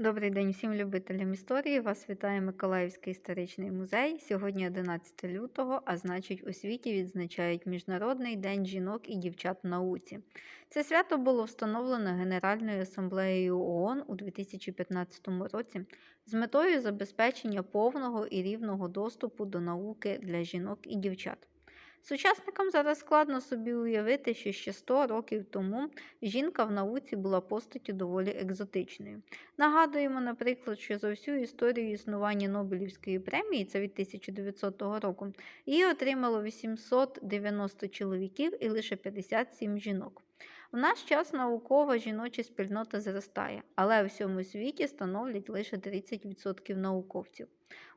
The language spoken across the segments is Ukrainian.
Добрий день всім любителям історії. Вас вітає Миколаївський історичний музей. Сьогодні 11 лютого, а значить, у світі відзначають Міжнародний день жінок і дівчат в науці. Це свято було встановлено Генеральною асамблеєю ООН у 2015 році з метою забезпечення повного і рівного доступу до науки для жінок і дівчат. Сучасникам зараз складно собі уявити, що ще 100 років тому жінка в науці була постаттю доволі екзотичною. Нагадуємо, наприклад, що за всю історію існування Нобелівської премії, це від 1900 року, її отримало 890 чоловіків і лише 57 жінок. В наш час наукова жіноча спільнота зростає, але у всьому світі становлять лише 30% науковців.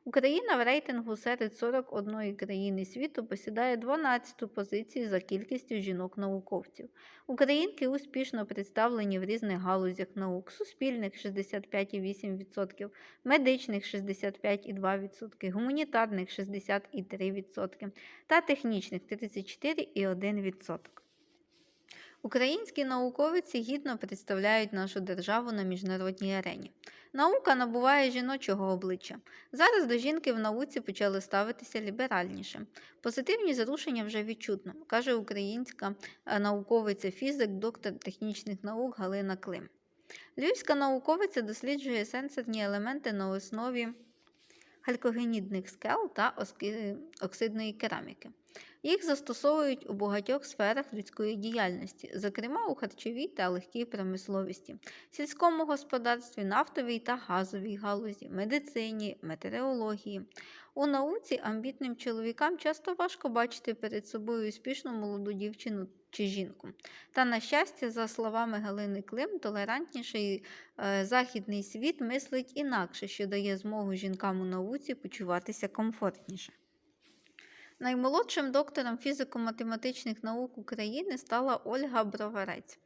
Україна в рейтингу серед 41 країни світу посідає 12-ту позицію за кількістю жінок-науковців. Українки успішно представлені в різних галузях наук: суспільних 65,8%, медичних 65,2%, гуманітарних 60,3% та технічних 34,1%. Українські науковиці гідно представляють нашу державу на міжнародній арені. Наука набуває жіночого обличчя. Зараз до жінки в науці почали ставитися ліберальніше. Позитивні зрушення вже відчутно, каже українська е, науковиця фізик, доктор технічних наук Галина Клим. Львівська науковиця досліджує сенсорні елементи на основі халькогенідних скел та оксидної кераміки. Їх застосовують у багатьох сферах людської діяльності, зокрема у харчовій та легкій промисловості, сільському господарстві, нафтовій та газовій галузі, медицині, метеорології. У науці амбітним чоловікам часто важко бачити перед собою успішну молоду дівчину чи жінку. Та, на щастя, за словами Галини Клим, толерантніший е, західний світ мислить інакше, що дає змогу жінкам у науці почуватися комфортніше. Наймолодшим доктором фізико-математичних наук України стала Ольга Броварець,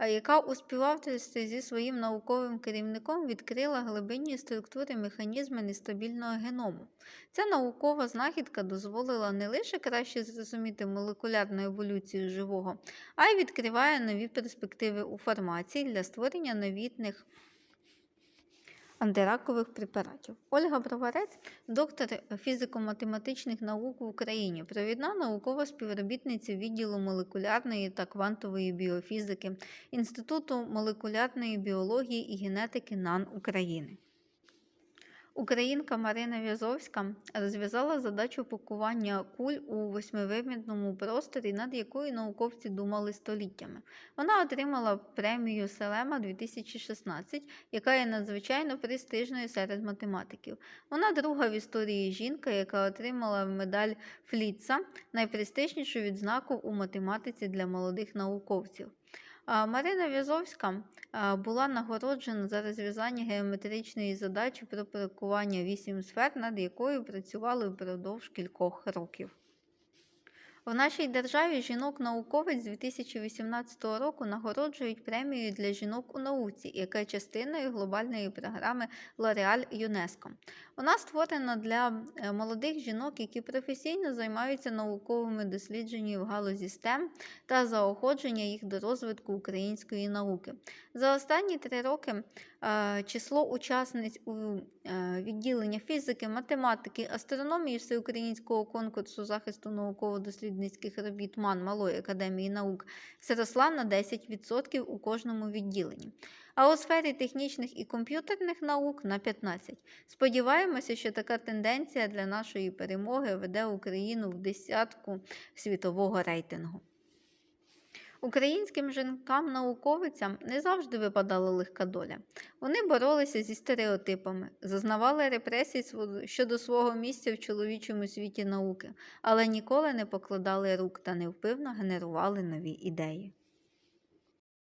яка у співавторстві зі своїм науковим керівником відкрила глибинні структури механізми нестабільного геному. Ця наукова знахідка дозволила не лише краще зрозуміти молекулярну еволюцію живого, а й відкриває нові перспективи у фармації для створення новітних антиракових препаратів. Ольга Броварець, доктор фізико-математичних наук в Україні, провідна наукова співробітниця відділу молекулярної та квантової біофізики Інституту молекулярної біології і генетики НАН України. Українка Марина В'язовська розв'язала задачу пакування куль у восьмивимірному просторі, над якою науковці думали століттями. Вона отримала премію Селема 2016, яка є надзвичайно престижною серед математиків. Вона друга в історії жінка, яка отримала медаль Фліца, найпрестижнішу відзнаку у математиці для молодих науковців. Марина В'язовська була нагороджена за розв'язання геометричної задачі про перекування вісім сфер, над якою працювали впродовж кількох років. В нашій державі жінок-науковець з 2018 року нагороджують премію для жінок у науці, яка є частиною глобальної програми Лореаль ЮНЕСКО. Вона створена для е, молодих жінок, які професійно займаються науковими дослідженнями в галузі STEM та заоходження їх до розвитку української науки. За останні три роки число учасниць у е, відділення фізики, математики, астрономії всеукраїнського конкурсу захисту науково-дослідницьких робіт МАН Малої академії наук зросла на 10% у кожному відділенні а у сфері технічних і комп'ютерних наук на 15. Сподіваємося, що така тенденція для нашої перемоги веде Україну в десятку світового рейтингу. Українським жінкам-науковицям не завжди випадала легка доля. Вони боролися зі стереотипами, зазнавали репресій щодо свого місця в чоловічому світі науки, але ніколи не покладали рук та невпивно генерували нові ідеї.